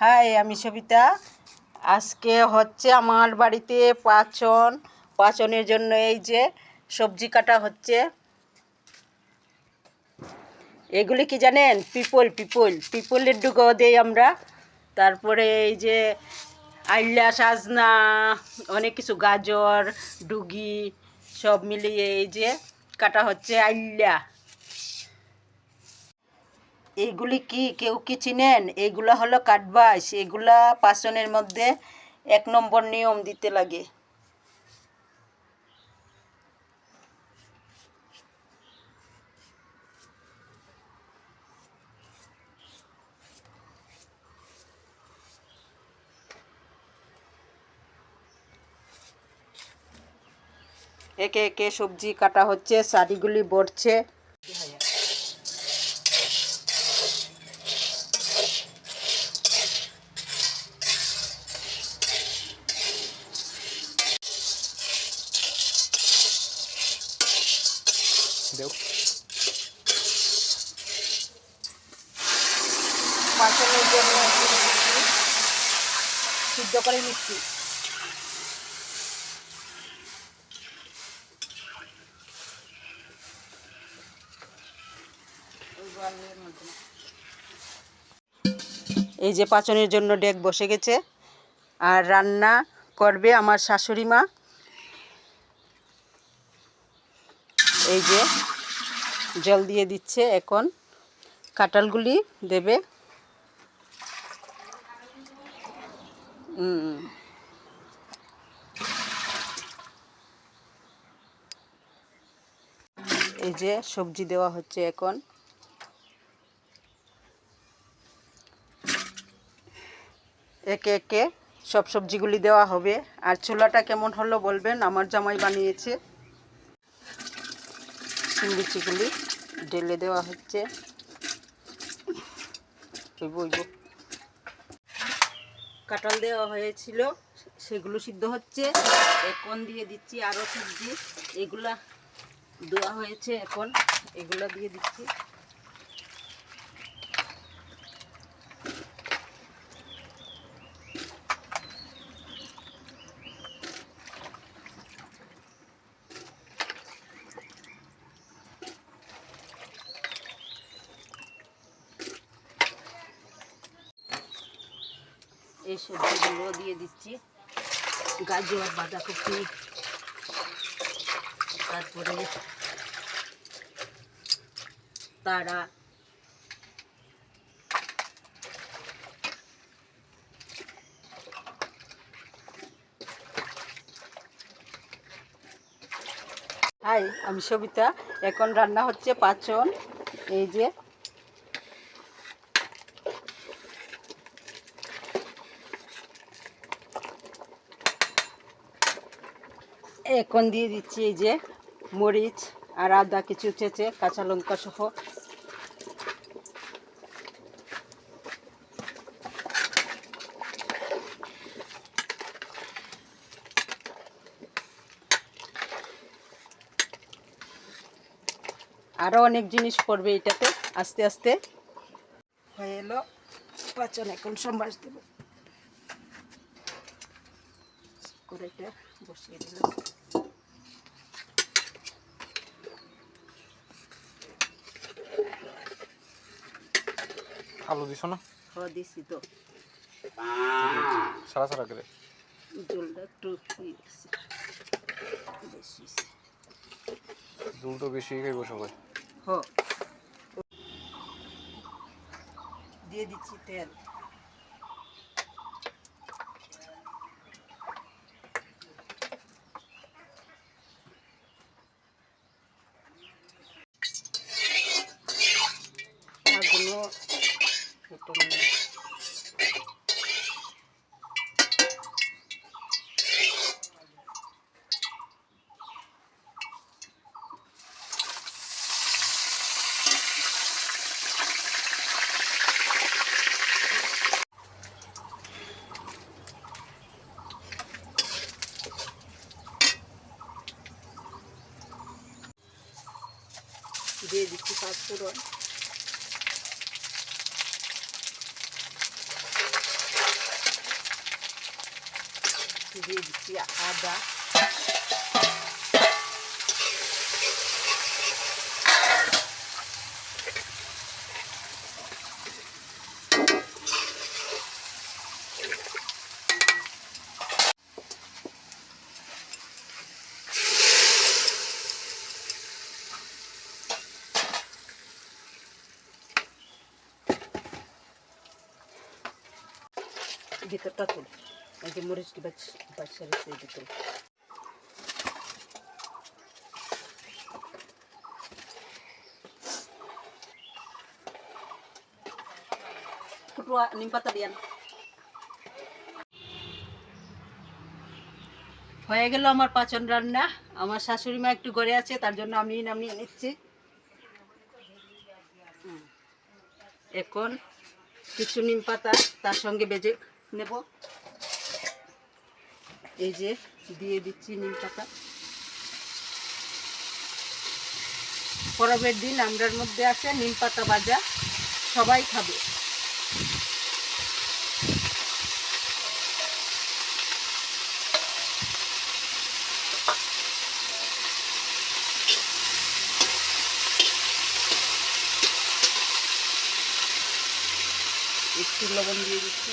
High, আমি সবিতা। আজকে হচ্ছে আমার বাড়িতে পাচন। পাচনের জন্য এই যে সবজি কাটা হচ্ছে। এগুলি কি জানেন? পিপল পিপল। পিপলের ডুগো দেই আমরা। তারপরে এই যে আইলা, সাজনা, অনেক কিছু, গাজর, ডুগি, সব মিলিয়ে এই যে কাটা হচ্ছে আইলা। এইগুলি কি কেউ কি চিনেন? এইগুলা হলো কাঠবাস এগুলা পাচনের মধ্যে এক নম্বর নিয়ম দিতে লাগে। একে একে সবজি কাটা হচ্ছে, শাড়িগুলি বড়ছে। দেও পাচনের জন্য। সিদ্ধ করে নিচ্ছি এই যে পাচনের জন্য ডেক বসে গেছে আর রান্না করবে আমার শাশুড়ি মা এই যে জল দিয়ে দিচ্ছে এখন। কাঁঠালগুলি দেবে। এই যে সবজি দেওয়া হচ্ছে এখন। একে একে সব সবজিগুলি দেওয়া হবে। আর চুলাটা কেমন হলো বলবেন? আমার জামাই বানিয়েছে। চিংড়িচিগুলি ঢেলে দেওয়া হচ্ছে। কাটল কাঁঠাল দেওয়া হয়েছিল, সেগুলো সিদ্ধ হচ্ছে। এখন দিয়ে দিচ্ছি? আরও সবজি এগুলা দেওয়া হয়েছে এখন। এগুলা দিয়ে দিচ্ছি। এই সবজিগুলো দিয়ে দিচ্ছি। গাজর, বাঁধাকপি, তারপরে তারা, হাই, আমি সবিতা। এখন রান্না হচ্ছে পাচন। এই যে এখন দিয়ে দিচ্ছি এই যে মরিচ আর আদা, কিছু চেঁচে, কাঁচা লঙ্কা সহ। আরও অনেক জিনিস পড়বে এটাতে, আস্তে আস্তে। হয়ে এলো পাচন এখন সম্বাস দেব। কড়াইটা বসিয়ে দিলাম। আলু দিছ না? হ দিছি তো। সারা সারা করে। জলটা একটু। বেশি আছে। জুল তো বেশি খাইব সবাই। হ। দিয়ে দিচ্ছি তেল। দিয়ে দিচ্ছি পাঁচফোড়ন দিয়ে দিচ্ছি আদা। হয়ে গেল আমার পাচন রান্না। আমার শাশুড়ি মা একটু ঘরে আছে, তার জন্য আমি নামিয়ে নিচ্ছি। এখন কিছু নিম পাতা তার সঙ্গে বেজে নেব। এই যে দিয়ে দিচ্ছি নিম পাতা। পরবের দিন আমরার মধ্যে আছে নিম পাতা ভাজা, সবাই খাবে। একটু লবণ দিয়ে দিচ্ছি।